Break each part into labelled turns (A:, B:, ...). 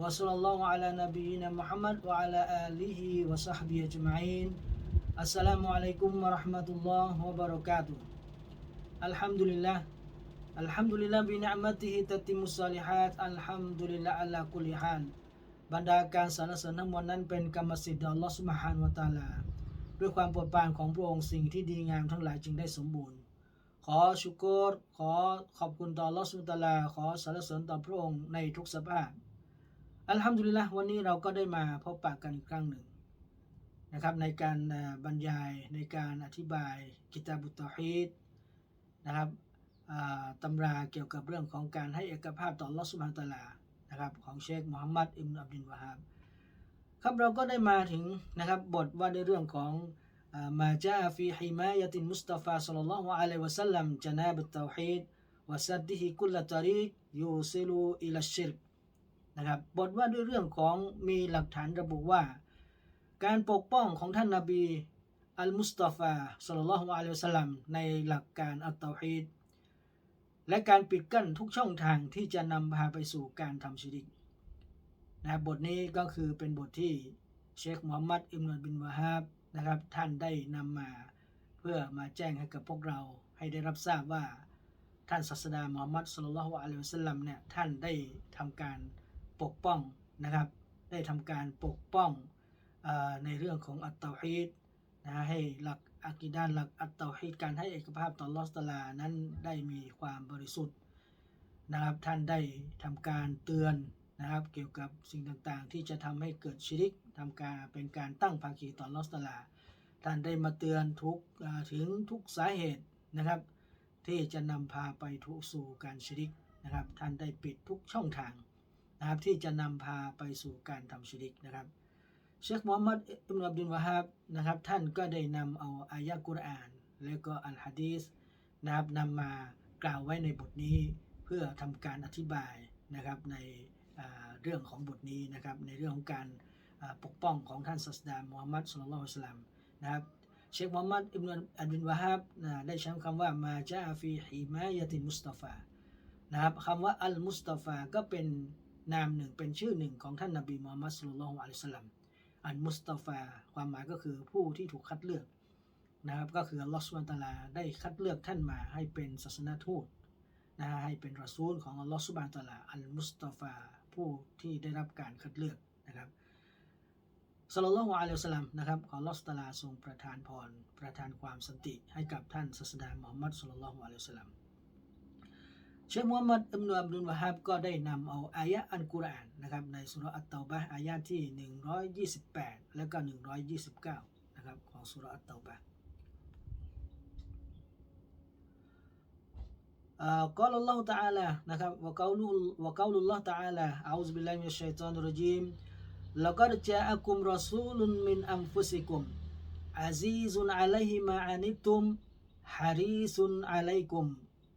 A: وصلى الله على نبينا محمد وعلى آله وصحبه أجمعين السلام عليكم ورحمة الله وبركاته الحمد لله الحمد لله بنعمته تتم الصالحات الحمد لله على كل حال บรรดาการสรรเสริญทั้งมวลนั้นเป็นกรรมสิทธิ์ของอัลลอฮฺสุบฮานวะตะอาลา ด้วยความโปรดปรานของพระองค์สิ่งที่ดีงามทั้งหลายจึงได้สมบูรณ์ ขอชุกรขอขอบคุณต่ออัลลอฮฺสุบฮานะฮูวะตะอาลา ขอสรรเสริญต่อพระองค์ในทุกสภาพ อัลฮัมดุลิลละวันนี้เราก็ได้มาพบปะกันอีกครั้งหนึ่งนะครับในการบรรยายในการอธิบายกิตาบุตตอฮีดนะครับตำราเกี่ยวกับเรื่องของการให้เอกภาพต่ออัลอสุบานตะลานะครับของเชคมุฮัมมัดอิบนุอับดุลวะฮาบครับเราก็ได้มาถึงนะครับบทว่าในเรื่องของอ่ามาจาฟีฮิมายตินมุสตาฟาสัลลัลลอฮุอะลัยวะสัลลัมจนาบุตตอฮีดวะซัดดิฮิกุลละตารีกยูซิลูอิลัชชิรก นะครับบทว่าด้วยเรื่องของมีหลักฐานระบุว่า การปกป้องของท่านนาบีอัลมุสตาฟาสัลลัลฮุอะลัยฮิสลลัมในหลักการอัตเตาฮีดและการปิดกั้นทุกช่องทางที่จะนำพาไปสู่การทำชิริกนะครับบทนี้ก็คือเป็นบทที่เชคมูฮัมมัดอิบนุบินวะฮาบนะครับท่านได้นำมาเพื่อมาแจ้งให้กับพวกเราให้ได้รับทราบว่าท่านศาสดามูฮัมมัดสุลลัลฮุอะลัยฮิวะสัลลัมเนี่ยท่านได้ทำการ ปกป้องนะครับ ได้ทำการปกป้องอในเรื่องของอัตตาฮีดนะให้หลักอากิด้านหลักอัตตาฮีดการให้เอกภาพต่อลอสตลานั้นได้มีความบริสุทธิ์นะครับท่านได้ทำการเตือนนะครับ เกี่ยวกับสิ่งต่างๆ ที่จะทำให้เกิดชิริกทำการเป็นการตั้งภาคีต่อลอสตลาท่านได้มาเตือนทุกถึงทุกสาเหตุนะครับ ที่จะนำพาไปทุกสู่การชิริกนะครับ ท่านได้ปิดทุกช่องทาง นะครับที่จะนำพาไปสู่การทำชิริกนะครับเชคมูฮัมมัดอิบนุอับดุลวะฮับนะครับท่านก็ได้นำเอาอายะกุรอาน แล้วก็อัลฮะดีษนะครับนำมากล่าวไว้ในบทนี้เพื่อทำการอธิบายนะครับในเรื่องของบทนี้นะครับในเรื่องของการปกป้องของท่านศาสดามูฮัมมัดสุลลัลลอฮุอะลัยฮิวะสัลลัมนะครับเชคมูฮัมมัดอิบนุอับดุลวะฮับนะได้ใช้คำว่ามาจาฟีฮิมายตินมุสตาฟานะครับคำว่าอัลมุสตาฟาก็เป็น นามหนึ่งเป็นชื่อหนึ่งของท่านนบีมูฮัมมัดสุลลัลลอฮุอะลัยฮิวะสัลลัมอันมุสตาฟา ความหมายก็คือผู้ที่ถูกคัดเลือกนะครับก็คืออัลลอฮฺสุบานตาลาได้คัดเลือกท่านมาให้เป็นศาสนทูตนะฮะให้เป็นรอซูลของอัลลอฮฺสุบานตาลาอันมุสตาฟาผู้ที่ได้รับการคัดเลือกนะครับสัลลัลลอฮุอะลัยฮิสลลัมนะครับขออัลลอฮฺสุบฮานะฮูวะตาลาทรงประทานพร ประทานความสันติให้กับท่านศาสดามูฮัมมัดสุลลัลลอฮุอะลัยฮิสลลัม เชคมูฮัมหมัดอิบนุอับดุลวะฮับก็ได้นำเอาอายะอันกุรอานนะครับในสุราะห์อัตเตาบะห์อายะที่ 128 แล้วก็ 129 นะครับของสุราะห์อัตเตาบะห์อ่า قال الله تعالى นะครับ وقوله وقول الله تعالى أعوذ بالله من الشيطان الرجيم لقد جاءكم رسول من أنفسكم عزيز عليه ما عنتم حريص عليكم بالمؤمنين رؤوف رحيم فإن تولوا فقل حسبي الله لا إله إلا هو عليه توكلت وهو رب العرش العظيم นะครั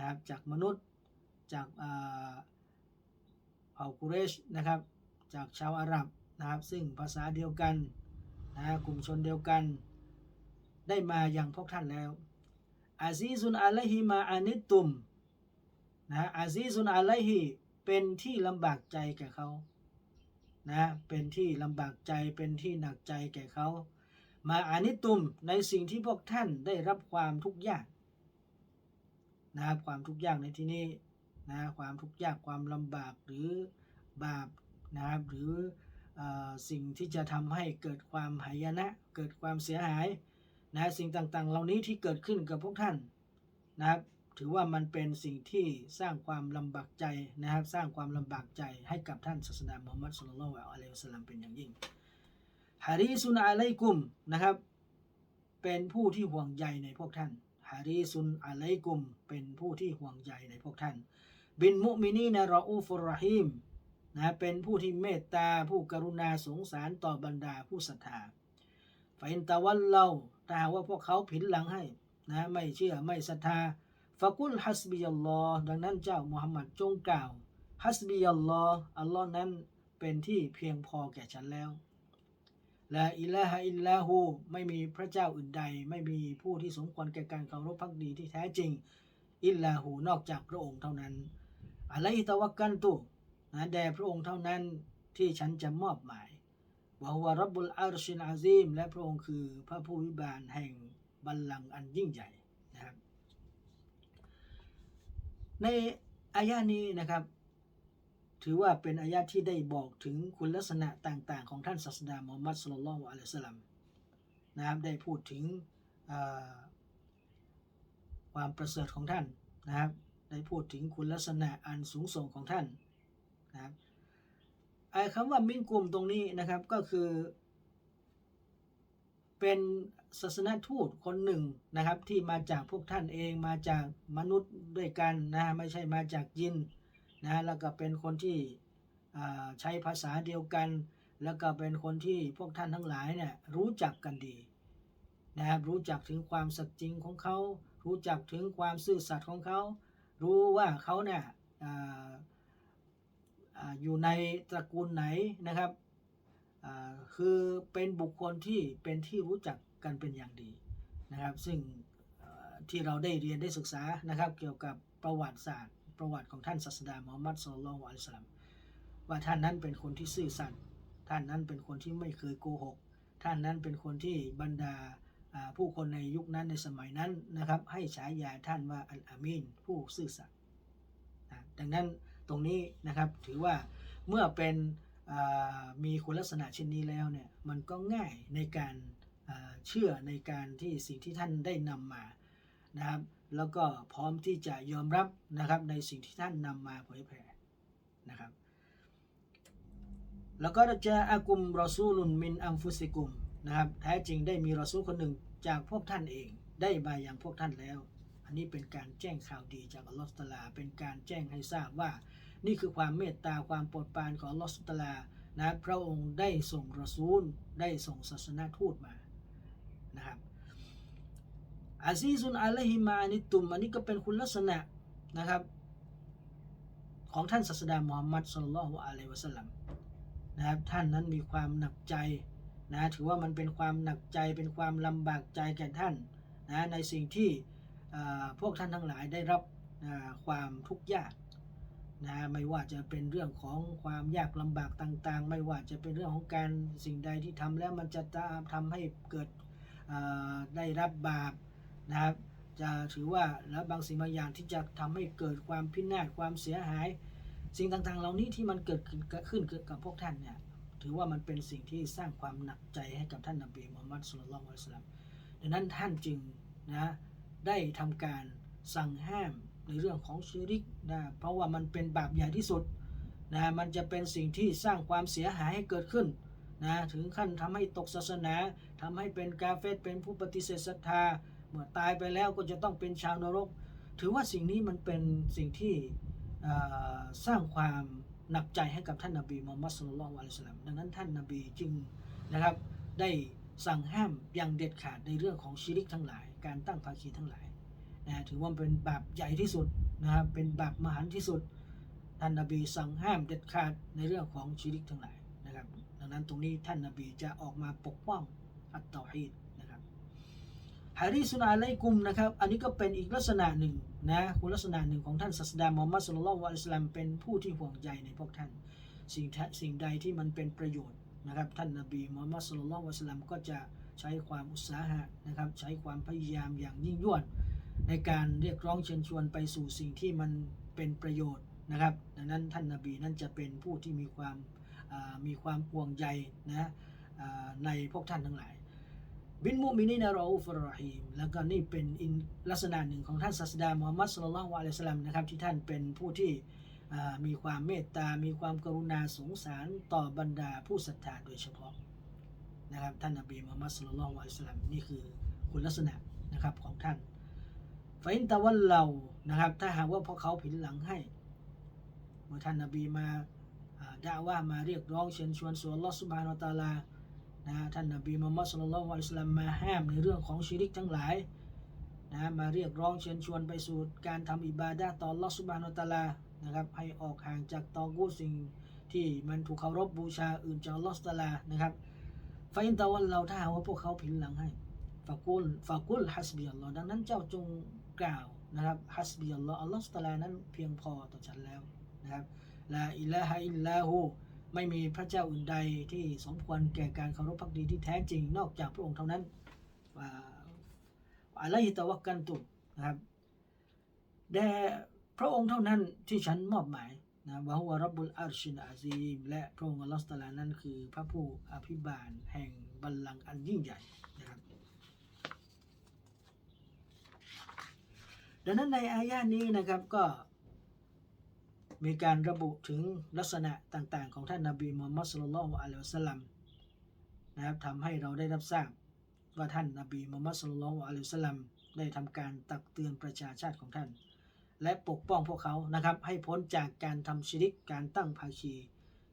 A: นะครับจากมนุษย์จากเผ่ากุเรชนะครับจากชาวอาหรับนะครับซึ่งภาษาเดียวกันนะกลุ่มชนเดียวกัน ได้มาอย่างพวกท่านแล้วอาซีซุนอะลัยฮิมาอานิตตุมนะอาซีซุนอะลัยฮิเป็นที่ลำบากใจแก่เขานะเป็นที่ลำบากใจเป็นที่หนักใจแก่เขา มาอานิตตุมในสิ่งที่พวกท่านได้รับความทุกข์ยาก นะครับความทุกข์ยากในที่นี้นะความทุกข์ยากความลำบากหรือบาปนะครับหรืออสิ่งที่จะทำให้เกิดความหายนะ เกิดความเสียหายนะสิ่งต่างๆ เหล่านี้ที่เกิดขึ้นกับพวกท่านนะครับถือว่ามันเป็นสิ่งที่สร้างความลำบากใจนะครับ สร้างความลำบากใจให้กับท่านศาสนามุฮัมมัดสุลลัลลอฮุอะลัยฮิสัลลัมเป็นอย่างยิ่งฮาริซุนอะลัยกุมนะครับ เป็นผู้ที่ห่วงใยในพวกท่าน ฮาริซุนอะลัยกุม เป็นผู้ที่ห่วงใยในพวกท่าน บินมุมินีนะรออูฟุรหิมนะเป็นผู้ที่เมตตาผู้กรุณาสงสารต่อบรรดาผู้ศรัทธาฟอินตะวันเราถ้าหาว่าพวกเขาผินหลังให้นะไม่เชื่อไม่ศรัทธาฟะกุลฮัสบิยัลลอฮ์ดังนั้นเจ้ามุฮัมมัดจงกล่าวฮัสบิยัลลอฮ์อัลลอฮ์นั้นเป็นที่เพียงพอแก่ฉันแล้ว ละอิลาฮะอิลลาหูไม่มีพระเจ้าอื่นใด ไม่มีผู้ที่สมควรแก่การเคารพพักดีที่แท้จริง อิลลาหูนอกจากพระองค์เท่านั้นอะลัยฮิตะวักกันตุนะแด่พระองค์เท่านั้นที่ฉันจะมอบหมายวะฮุวะรับบุลอารชินอาซีม และพระองค์คือพระผู้วิบาลแห่งบัลลังก์อันยิ่งใหญ่นะครับ ในอายะนี้นะครับ ถือว่าเป็นอายะที่ได้บอกถึงคุณลักษณะต่างๆ ของท่านศาสดามุฮัมมัดสุลลัลลอฮุอะลัยสลัมนะครับได้พูดถึงความประเสริฐของท่านนะครับได้พูดถึงคุณลักษณะอันสูงส่งของท่านนะครับไอ้คำว่ามินกลุ่มตรงนี้นะครับก็คือ เป็นศาสนทูตคนหนึ่งนะครับที่มาจากพวกท่านเองมาจากมนุษย์ด้วยกันนะไม่ใช่มาจากยิน นะแล้วก็เป็นคนที่ใช้ภาษาเดียวกัน แล้วก็เป็นคนที่พวกท่านทั้งหลายเนี่ยรู้จักกันดีนะครับรู้จักถึงความสัตย์จริงของเขา รู้จักถึงความซื่อสัตย์ของเขา รู้ว่าเขาเนี่ยออยู่ในตระกูลไหนนะครับคือเป็นบุคคลที่เป็นที่รู้จักกันเป็นอย่างดีนะครับ ซึ่งที่เราได้เรียนได้ศึกษานะครับเกี่ยวกับประวัติศาสตร์ ประวัติของท่านศาสดามุฮัมมัดสุลลัลลอฮุอะลัยฮิวะสัลลัมว่าท่านนั้นเป็นคนที่ซื่อสัตย์ท่านนั้นเป็นคนที่ไม่เคยโกหก ท่านนั้นเป็นคนที่บรรดาผู้คนในยุคนั้นในสมัยนั้นนะครับ ให้ฉายาท่านว่าอัลอามีนผู้ซื่อสัตย์ดังนั้นตรงนี้นะครับถือว่าเมื่อเป็นมีคุณลักษณะเช่นนี้แล้วเนี่ยมันก็ง่ายในการเชื่อในการที่สิ่งที่ท่านได้นำมานะครับ แล้วก็พร้อมที่จะยอมรับนะครับในสิ่งที่ท่านนำมาเผยแผ่นะครับ แล้วก็จะอากุมรอซูลุนมินอัมฟุสิกุมนะครับแท้จริงได้มีรอซูลคนหนึ่งจากพวกท่านเองได้มาอย่างพวกท่านแล้ว อันนี้เป็นการแจ้งข่าวดีจากอัลลอฮฺสุตลา เป็นการแจ้งให้ทราบว่า นี่คือความเมตตาความโปรดปรานของอัลลอฮฺสุตลานะพระองค์ได้ส่งรอซูลได้ส่งศาสนาทูตมานะครับ อาซีซุนอะลัยฮิมาอานิตุมอันนี้ก็เป็นคุณลักษณะนะครับ ของท่านศาสดามุฮัมมัดสุลลัลฮุอะลัยวะสัลลัมนะครับท่านนั้นมีความหนักใจนะถือว่ามันเป็นความหนักใจเป็นความลำบากใจแก่ท่านนะในสิ่งที่พวกท่านทั้งหลายได้รับความทุกข์ยากนะไม่ว่าจะเป็นเรื่องของความยากลำบากต่างๆ ไม่ว่าจะเป็นเรื่องของการสิ่งใดที่ทำแล้วมันจะทำให้เกิดได้รับบาป นะครับจะถือว่าแล้วบางสิ่งบางอย่างที่จะทำให้เกิดความพินาศความเสียหาย สิ่งต่างๆ เหล่านี้ที่มันเกิดขึ้นกับพวกท่านเนี่ยถือว่ามันเป็นสิ่งที่สร้างความหนักใจให้กับท่านนบีมุฮัมมัดสุลลัลลอฮุอะลัยฮิวะสัลลัมดังนั้นท่านจึงนะได้ทำการสั่งห้ามในเรื่องของชิริกนะเพราะว่ามันเป็นบาปใหญ่ที่สุดนะมันจะเป็นสิ่งที่สร้างความเสียหายให้เกิดขึ้นนะถึงขั้นทำให้ตกศาสนาทำให้เป็นกาเฟตเป็นผู้ปฏิเสธศรัทธา เมื่อตายไปแล้วก็จะต้องเป็นชาวนรก ถือว่าสิ่งนี้มันเป็นสิ่งที่สร้างความหนักใจให้กับท่านนบีมูฮัมมัดสุลลัลลอฮุอะลัยฮิวะสลัมดังนั้นท่านนบีจึงนะครับได้สั่งห้ามอย่างเด็ดขาดในเรื่องของชิริกทั้งหลาย การตั้งภาคีทั้งหลายนะถือว่าเป็นบาปใหญ่ที่สุดนะครับเป็นบาปมหันต์ที่สุด ท่านนบีสั่งห้ามเด็ดขาดในเรื่องของชิริกทั้งหลายนะครับ ดังนั้นตรงนี้ท่านนบีจะออกมาปกป้องอัตตาฮีดนะครับ ฮาริสุนอะลัยกุมนะครับ อันนี้ก็เป็นอีกลักษณะหนึ่งนะคุณลักษณะหนึ่งของท่านศาสดามุฮัมมัดสุลลัลลอฮุอะลัยฮิวะสัลลัมเป็นผู้ที่ห่วงใยในพวกท่าน สิ่งสิ่งใดที่มันเป็นประโยชน์นะครับ ท่านนบีมุฮัมมัดสุลลัลลอฮุอะลัยฮิวะสัลลัมก็จะใช้ความอุตสาหะนะครับ ใช้ความพยายามอย่างยิ่งยวด ในการเรียกร้องเชิญชวนไปสู่สิ่งที่มันเป็นประโยชน์นะครับ ดังนั้นท่านนบีนั้นจะเป็นผู้ที่มีความมีความห่วงใยนะในพวกท่านทั้งหลาย บินมุมินีนารออูฟรรฮีมแล้วก็นี่เป็นลักษณะหนึ่งของท่านศาสดามุฮัมมัดสุลลัลวะอะลัยฮิสลามนะครับที่ท่านเป็นผู้ที่มีความเมตตา มีความกรุณาสงสารต่อบรรดาผู้ศรัทธาโดยเฉพาะนะครับท่านนบีมุฮัมมัดสุลลัลวะอะลัยฮิสลามนี่คือคุณลักษณะนะครับของท่านฟาอินตะวันเรานะครับถ้าหากว่าพวกเขาผินหลังให้เมื่อท่านนบีมาอ่าด่าว่ามาเรียกร้องเชิญชวนสู่อัลอฮ์ซุบานะฮูวะตาลา นะท่านนบีมุฮัมมัดสุลลัลลอฮุอะลัยฮิวะซัลลัมมาห้ามในเรื่องของชิริกทั้งหลายนะมาเรียกร้องเชิญชวนไปสู่การทำอิบาดะต่อลอฮ์ซุบานะฮูวะตาลานะครับให้ออกห่างจากตอกูสิ่งที่มันถูกเคารพบูชาอื่นจากลอฮ์ซุบฮานะฮูวะตาลานะครับฟาอินตะวันเราถ้าหาว่าพวกเขาผินหลังให้ฟากุลฟากุลฮัสบีอัลลอฮ์ดังนั้นเจ้าจงกล่าวนะครับฮัสบีอัลลอฮ์อัลลอฮ์ซุบฮานะฮูวะตาลานั้นเพียงพอต่อฉันแล้วนะครับลาอิลาฮะอิลลาฮู ไม่มีพระเจ้าอื่นใดที่สมควรแก่การเคารพพักดีที่แท้จริงนอกจากพระองค์เท่านั้นว่าอะลัยฮิตะวักกันตุนะครับแด่พระองค์เท่านั้นที่ฉันมอบหมายนะวะฮุวรับบุลอาร์ชินอาซีมและพระองค์อัลลอฮฺตะอาลานั้นคือพระผู้อภิบาลแห่งบัลลังก์อันยิ่งใหญ่นะครับ ดังนั้นในอายะนี้นะครับก็ มีการระบุถึงลักษณะต่างๆ ของท่านนาบีมุฮัมมัดสุลลัลลอฮุอะลัยฮิวะสัลลัมนะครับทำให้เราได้รับทราบว่าท่านนาบีมุฮัมมัดสุลลัลลอฮุอะลัยฮิวะสัลลัมได้ทำการตักเตือนประชาชาติของท่าน และปกป้องพวกเขานะครับ ให้พ้นจากการทำชิริกการตั้งภาคี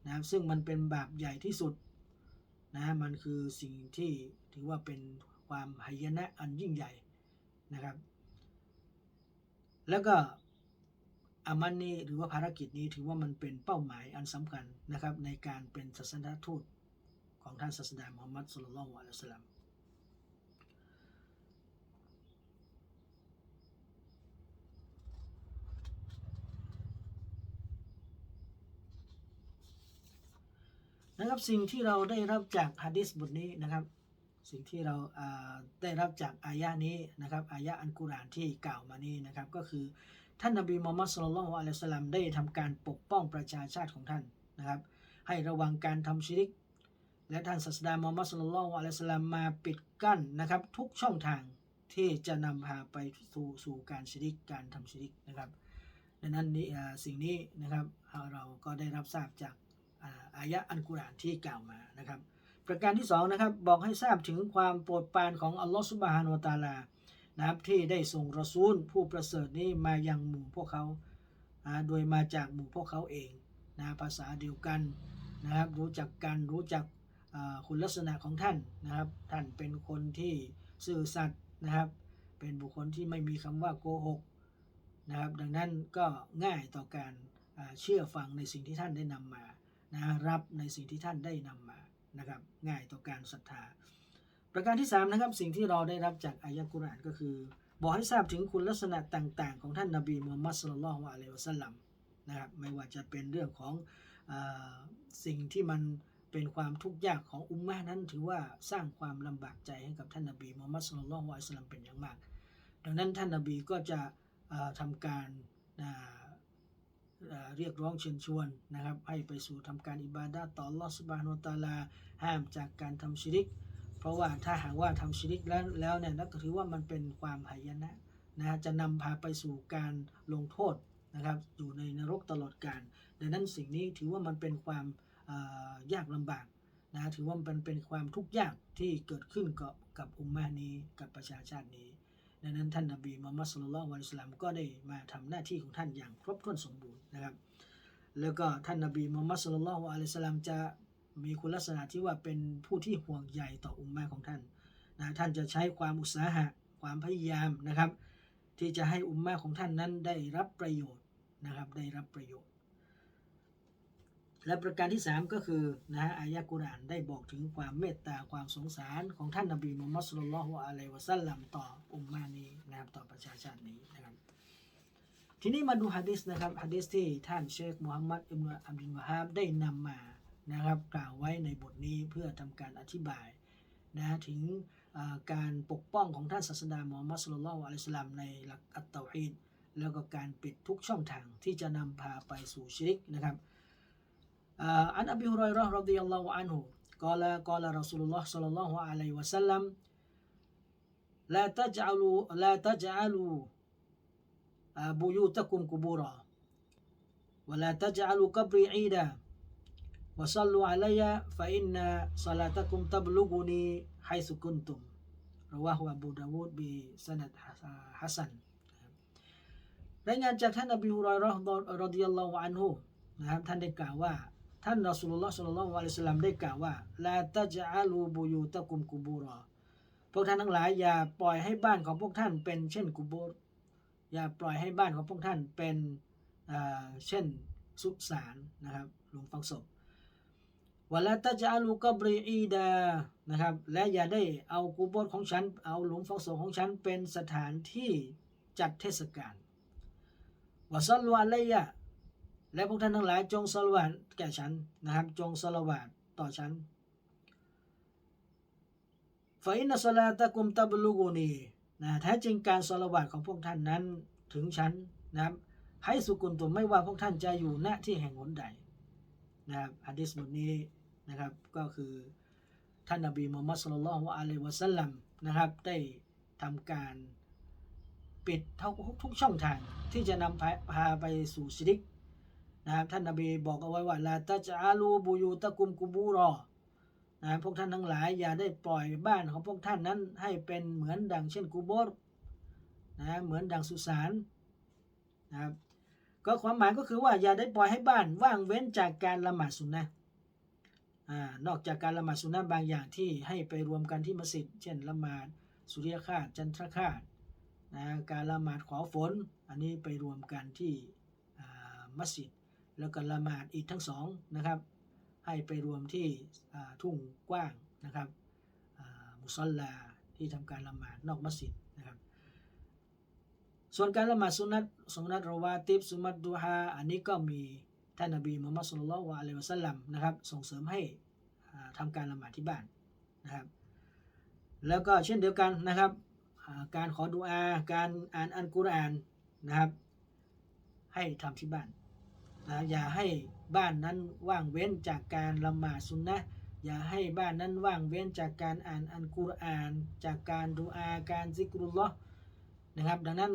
A: นะครับซึ่งมันเป็นบาปใหญ่ที่สุดนะมันคือสิ่งที่ถือว่าเป็นความหายนะอันยิ่งใหญ่นะครับ แล้วก็ อามันนี้หรือว่าภารกิจนี้ถือว่ามันเป็นเป้าหมายอันสำคัญนะครับ ในการเป็นศาสนทูตของท่านศาสดามุฮัมมัดสุลลัลลอฮุอะลัสลัมนะครับสิ่งที่เราได้รับจากฮะดิษบทนี้นะครับ สิ่งที่เราาได้รับจากอายะนี้นะครับอายะอันกุรานที่กล่าวมานี้นะครับก็คือ ท่านนบีมูฮัมมัดสุลลัลลอฮุอะลัยฮิสลลัมได้ทำการปกป้องประชาชาติของท่านนะครับ ให้ระวังการทำชิริก และท่านศาสดามูฮัมมัดสุลลัลลอฮุอะลัยฮิสลลัมมาปิดกั้นนะครับ ทุกช่องทางที่จะนำพาไปสู่สู่การชิริกการทำชิริกนะครับ ดังนั้นนี่สิ่งนี้นะครับเราก็ได้รับทราบจากอายะอันกุรอานที่กล่าวมานะครับ ประการที่สองนะครับบอกให้ทราบถึงความโปรดปรานของอัลลอฮฺสุบฮานุวะตาลา นะครับที่ได้ส่งรอซูลผู้ประเสริฐนี้มายังหมู่พวกเขาโดยมาจากหมู่พวกเขาเองนะภาษาเดียวกันนะครับรู้จักกันรู้จักคุณลักษณะของท่านนะครับท่านเป็นคนที่ซื่อสัตย์นะครับเป็นบุคคลที่ไม่มีคำว่าโกหกนะครับดังนั้นก็ง่ายต่อการเชื่อฟังในสิ่งที่ท่านได้นำมานะรับในสิ่งที่ท่านได้นำมานะครับง่ายต่อการศรัทธา ประการที่ 3 นะครับ สิ่งที่เราได้รับจากอายะกุรอานก็คือ บอกให้ทราบถึงคุณลักษณะต่าง ๆ ของท่านนบีมูฮัมมัดสุลลัลลอฮุอะลัยฮิวะสัลลัมนะครับไม่ว่าจะเป็นเรื่องของอสิ่งที่มันเป็นความทุกข์ยากของอุมมะนั้น ถือว่าสร้างความลำบากใจให้กับท่านนบีมูฮัมมัดสุลลัลลอฮุอะลัยฮิวะสัลลัมเป็นอย่างมาก ดังนั้นท่านนบีก็จะอ่าทำการเรียกร้องเชิญชวนนะครับให้ไปสู่ทำการอิบาดะห์ต่อลอสบานุวะตาลาห้ามจากการทำชิริก ราะว่าถ้าหากว่าทำชิริกแล้วแล้วเนี่ยนั่นก็ถือว่ามันเป็นความหายนะนะจะนำพาไปสู่การลงโทษนะครับอยู่ในนรกตลอดกาลดังนั้นสิ่งนี้ถือว่ามันเป็นความายากลำบากนะถือว่ามันเป็นความทุกข์ยากที่เกิดขึ้นกับกับอุมมะห์นี้กับประชาชาตินี้ดังนั้นท่านนบีมุฮัมมัดสุลลัลลอฮุอะลัยฮิสลลัมก็ได้มาทำหน้าที่ของท่านอย่างครบถ้วนสมบูรณ์นะครับ แล้วก็ท่านนบีมุฮัมมัดสุลลัลลอฮุอะลัยฮิสลลัมจะ มีคุณลักษณะที่ว่าเป็นผู้ที่ห่วงใยต่ออุมมะห์ของท่านนะท่านจะใช้ความอุตสาหะความพยายามนะครับ ที่จะให้อุมมะห์ของท่านนั้นได้รับประโยชน์นะครับได้รับประโยชน์ และประการที่ 3 ก็คือนะฮะอายะกุรานได้บอกถึงความเมตตาความสงสารของท่านนบีมุฮัมมัดสุลลัลฮุอะลัยวะสัลลัมต่ออุมมะห์นี้นะครับต่อประชาชาตินี้นะครับทีนี้มาดูฮะดิษนะครับฮะดิษที่ท่านเชคมูฮัมมัดอิบนุอับดุลวะฮาบได้นำมา นะครับกล่าวไว้ในบทนี้เพื่อทำการอธิบายนะถึงอ่าการปกป้องของท่านศาสดามูฮัมมัดสุลลัลลอฮุอะลัยฮิวะสัลลัมในหลักอัตเตาฮีดแล้วก็การปิดทุกช่องทางที่จะนำพาไปสู่ชิริกนะครับ آه، عن أبي هريرة رضي الله عنه قال قال رسول الله صلى الله عليه وسلم لا تجعلوا لا تجعلوا آه، بيوتكم قبورا ولا تجعلوا قبري عيدا วะซัลลูอะลัยยะฟะอินนาศอลาตะกุมตับลุกุนีไฮสุกุนตุมรวะฮุอับูดาวูดบีสนัดฮัสันรายงานจากท่านอบีฮุรอยรอฮ์รดิยัลลอฮุอันฮุนะครับท่านได้กล่าวว่า ท่านรอสุลลอฮ์สุลลัลลอฮุอะลัยฮิสลามได้กล่าวว่าลาตะจัลูบุยูตะกุมกุบูรอพวกท่านทั้งหลายอย่าปล่อยให้บ้านของพวกท่านเป็นเช่นกุบูรอย่าปล่อยให้บ้านของพวกท่านเป็นเช่นสุสานนะครับหลวงฟังศพ วะลาตัจอาลูกับรีอีดานะครับ และอย่าได้เอากุโบรของฉัน เอาหลุมฝังศพของฉันเป็นสถานที่จัดเทศกาลวะซัลลูอะลัยยะและพวกท่านทั้งหลายจงสลวาตแก่ฉันนะครับ จงสลวาตต่อฉันฟาอินนัสลาตะกุมตับลูกูนีนะแท้จริงการสลวาตของพวกท่านนั้นถึงฉันนะครับให้สุกุนตุมไม่ว่าพวกท่านจะอยู่ณที่แห่งหนใดนะครับฮะดิษบทนี้ นะครับ ก็คือท่านนบีมุฮัมมัดสุลลัลลอฮุอะลัยวะสัลลัมนะครับได้ทำการปิดทุกทุกช่องทางที่จะนำพาไปสู่ชิริกนะครับท่านนบีบอกเอาไว้ว่าลาตาจาลูบูยูตะกุมกุบูรอนะพวกท่านทั้งหลายอย่าได้ปล่อยบ้านของพวกท่านนั้นให้เป็นเหมือนดังเช่นกูโบรนะเหมือนดังสุสานนะครับก็ความหมายก็คือว่าอย่าได้ปล่อยให้บ้านว่างเว้นจากการละหมาดสุนนะ อนอกจากการละหมาดสุนนะบางอย่างที่ให้ไปรวมกันที่มัสยิด เช่นละหมาดสุริยคาสจันทรคาสนะการละหมาดขอฝน อันนี้ไปรวมกันที่มัสยิด แล้วก็ละหมาดอีกทั้งสองนะครับ ให้ไปรวมที่ทุ่งกว้างนะครับมุซอลลาที่ทำการละหมาดนอกมัสยิดนะครับ ส่วนการละหมาดสุนัตสุนัตรวาติบสุมัตดูฮาอันนี้ก็มี ท่านนบีมุฮัมมัดสุลลัลลอฮุอะลัยฮิวะสัลลัมนะครับ ส่งเสริมให้อ่าทำการละหมาดที่บ้านนะครับ แล้วก็เช่นเดียวกันนะครับ การขอดุอา การอ่านอัลกุรอานนะครับ ให้ทำที่บ้านนะอย่าให้บ้านนั้นว่างเว้นจากการละหมาดสุนนะอย่าให้บ้านนั้นว่างเว้นจากการอ่านอัลกุรอาน จากการดุอาการซิกรุลลอฮ์นะครับ ดังนั้น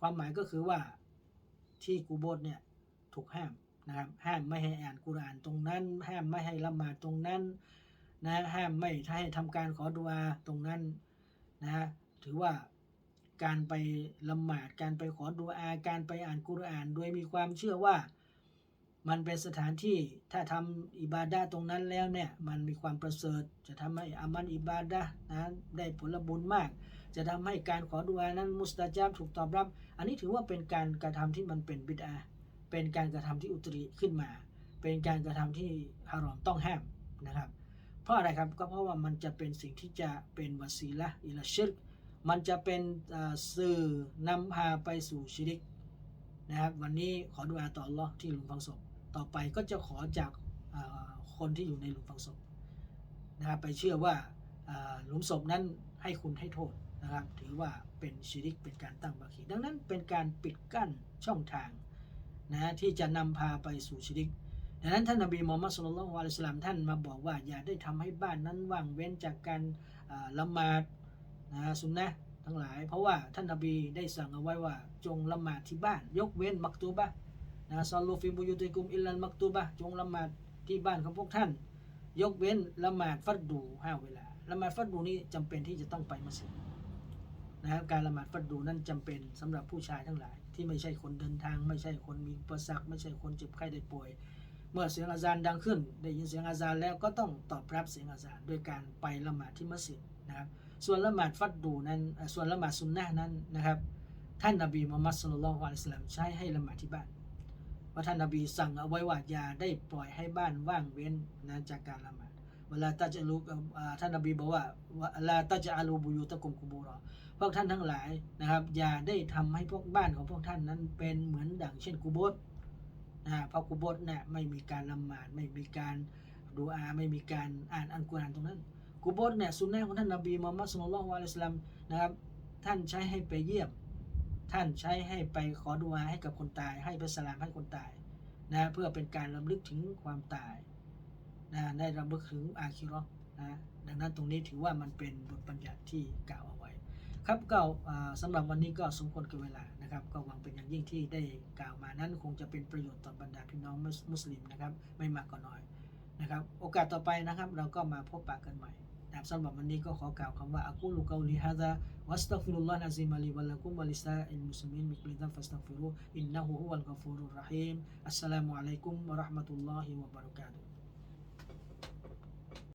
A: ความหมายก็คือว่าที่กูโบสเนี่ยถูกห้าม นะครับห้ามไม่ให้อ่านกุรอานตรงนั้น ห้ามไม่ให้ละหมาดตรงนั้นนะห้ามไม่ให้ทำการขอดุอาตรงนั้นนะฮะถือว่าการไปละหมาดการไปขอดูอาการไปอ่านกุรอานโดยมีความเชื่อว่ามันเป็นสถานที่ถ้าทำอิบาดะตรงนั้นแล้วเนี่ยมันมีความประเสริฐ จะทำให้อามันอิบาดะนะได้ผลบุญมาก จะทำให้การขอดูอานั้นมุสตาจาบถูกตอบรับ อันนี้ถือว่าเป็นการกระทำที่มันเป็นบิดา เป็นการกระทำที่อุตริขึ้นมา เป็นการกระทำที่ฮารอมต้องห้ามนะครับ เพราะอะไรครับก็เพราะว่ามันจะเป็นสิ่งที่จะเป็นวาซีละอิลชิรกมันจะเป็นสื่อนำพาไปสู่ชิริกนะครับ วันนี้ขอดุอาต่ออัลลอที่หลุมฝังศพต่อไปก็จะขอจากคนที่อยู่ในหลุมฝังศพนะครับไปเชื่อว่าอ่าหลุมศพนั้นให้คุณให้โทษนะครับ ถือว่าเป็นชิริกเป็นการตั้งบาคีดังนั้นเป็นการปิดกั้นช่องทาง นะที่จะนำพาไปสู่ชิริกดังนั้นท่านนบีมูฮัมมัดสุลลัลลอฮุอะลัยฮิสลลัมท่านมาบอกว่าอย่าได้ทำให้บ้านนั้นว่างเว้นจากการละหมาดนะสุนนะทั้งหลาย เพราะว่าท่านนบีได้สั่งเอาไว้ว่าจงละหมาดที่บ้าน ยกเว้นมักตูบะนะซอลลูฟิบุยุติกุมอิลลันมักตูบะจงละหมาดที่บ้านของพวกท่าน ยกเว้นละหมาดฟัดดูห้าเวลาละหมาดฟัดดูนี้จำเป็นที่จะต้องไปมัสยิดนะครับการละหมาดฟัดดูนั้นจำเป็นสำหรับผู้ชายทั้งหลาย ที่ไม่ใช่คนเดินทาง ไม่ใช่คนมีประสักไม่ใช่คนเจ็บไข้ได้ป่วย เมื่อเสียงอาซานดังขึ้น ได้ยินเสียงอาซานแล้วก็ต้องตอบรับเสียงอาซานด้วยการไปละหมาดที่มัสยิดนะครับส่วนละหมาดฟัดดูนั้นส่วนละหมาดสุนนะนั้นนะครับท่านนบีมุฮัมมัดสุลลัลฮุอะลัยฮิวะสัลลัมใช้ให้ละหมาดที่บ้านว่าท่านนบีสั่งเอาไว้ว่าอย่าได้ปล่อยให้บ้านว่างเว้นนะจากการละหมาดเวลาตาจะลูท่านนบีบอกว่าว่าลาตาจะอาลูบุยูตะกุมกุบูรอ พวกท่านทั้งหลายนะครับ อย่าได้ทำให้พวกบ้านของพวกท่านนั้นเป็นเหมือนดังเช่นกุโบสนะเพราะกุโบสเนี่ยไม่มีการละหมาดไม่มีการดูอาไม่มีการอ่านอัลกุรอานตรงนั้นกุโบสเนี่ยสุนนะของท่านนบีมุฮัมมัดสุลลัลลอฮุอะลัยฮิสลลัมนะครับ ท่านใช้ให้ไปเยี่ยม ท่านใช้ให้ไปขอดุอาให้กับคนตาย ให้ไปสลามให้คนตายนะเพื่อเป็นการรำลึกถึงความตายนะได้รำลึกถึงอาคิราะห์นะดังนั้นตรงนี้ถือว่ามันเป็นบทบัญญัติที่กล่าวเอาไว้ ครับก็สำหรับวันนี้ก็สมควรกับเวลานะครับ ก็หวังเป็นอย่างยิ่งที่ได้กล่าวมานั้น คงจะเป็นประโยชน์ต่อบรรดาพี่น้องมุสลิมนะครับ ไม่มากก็น้อยนะครับ โอกาสต่อไปนะครับ เราก็มาพบปะกันใหม่นะครับสำหรับวันนี้ก็ขอกล่าวคำว่าอักูลุกาลิฮะซาวัสตัฟิรุลลอฮ์นะซีมาลีวะลักุมวะลิซาอิลมุสลิมินมิกลิซัมฟัสตัฟิรุอินนะฮูฮุวัลกอฟูรุรราะฮีมอัสสลามุอะลัยกุมวะเราะห์มะตุลลอฮิวะบะเราะกาตุฮ